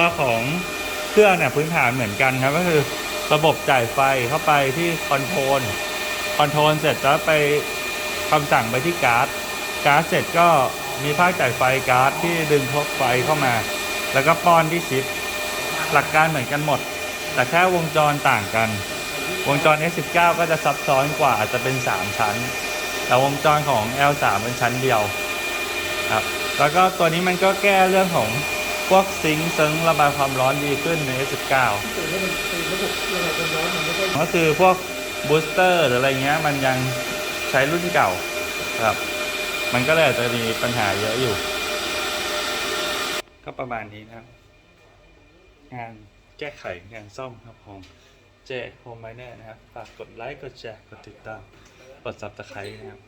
ตัวของเครื่องเนี่ยพื้นฐานเหมือนกันครับ ก็คือระบบจ่ายไฟเข้าไปที่คอนโทรลคอนโทรลเสร็จแล้วไปคำสั่งไปที่การ์ดการ์ดเสร็จก็มีภาคจ่ายไฟการ์ดที่ดึงพวกไฟเข้ามา แล้วก็ป้อนที่ชิป หลักการเหมือนกันหมด แต่แค่วงจรต่างกัน วงจร S19 ก็จะซับซ้อนกว่าอาจจะเป็น 3 ชั้น แต่วงจรของ L3 เป็นชั้นเดียวครับแล้วก็ตัวนี้มันก็แก้เรื่องของ พวกซิงค์ซึ้งระบายความร้อนดีขึ้นใน S19 ตื่นแล้วมันตื่นระบบอะไรความร้อนมันไม่ค่อยก็คือพวกบูสเตอร์หรืออะไรเงี้ยมันยังใช้รุ่นเก่าครับ มันก็เลยอาจจะมีปัญหาเยอะอยู่ ก็ประมาณนี้นะครับ งานแก้ไขงานซ่อมครับของเจโฮมไมเนอร์นะครับ ฝากกดไลค์ กดแชร์ กดติดตาม กด subscribe นะครับ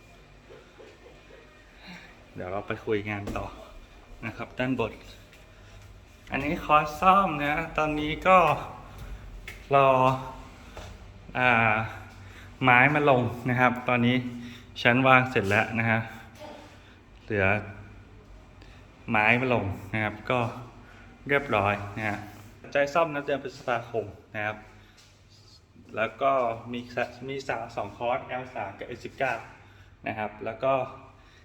เดี๋ยวเราไปคุยงานต่อนะครับ ด้านบน อันนี้คอร์สซ่อมนะ ตอนนี้ก็รออไม้มาลงนะครับ ตอนนี้ชั้นวางเสร็จแล้วนะฮะเหลือไม้มาลงนะครับ ก็เรียบร้อยนะฮะใจซ่อมนัดเดือนพฤษภาคมนะครับ แล้วก็มีมีสาสองคอร์ส L3 กับ S19 นะครับ แล้วก็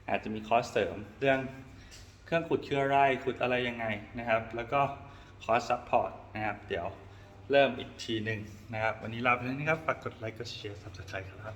อาจจะมีคอร์สเสริมเรื่อง เครื่องขุดเชื้อไร่ขุดอะไรยังไงนะครับ แล้วก็คอร์สซัพพอร์ตนะครับ เดี๋ยวเริ่มอีกทีหนึ่งนะครับ วันนี้ลาไปแล้วนะครับ ฝากกดไลค์ กดแชร์ subscribe ครับ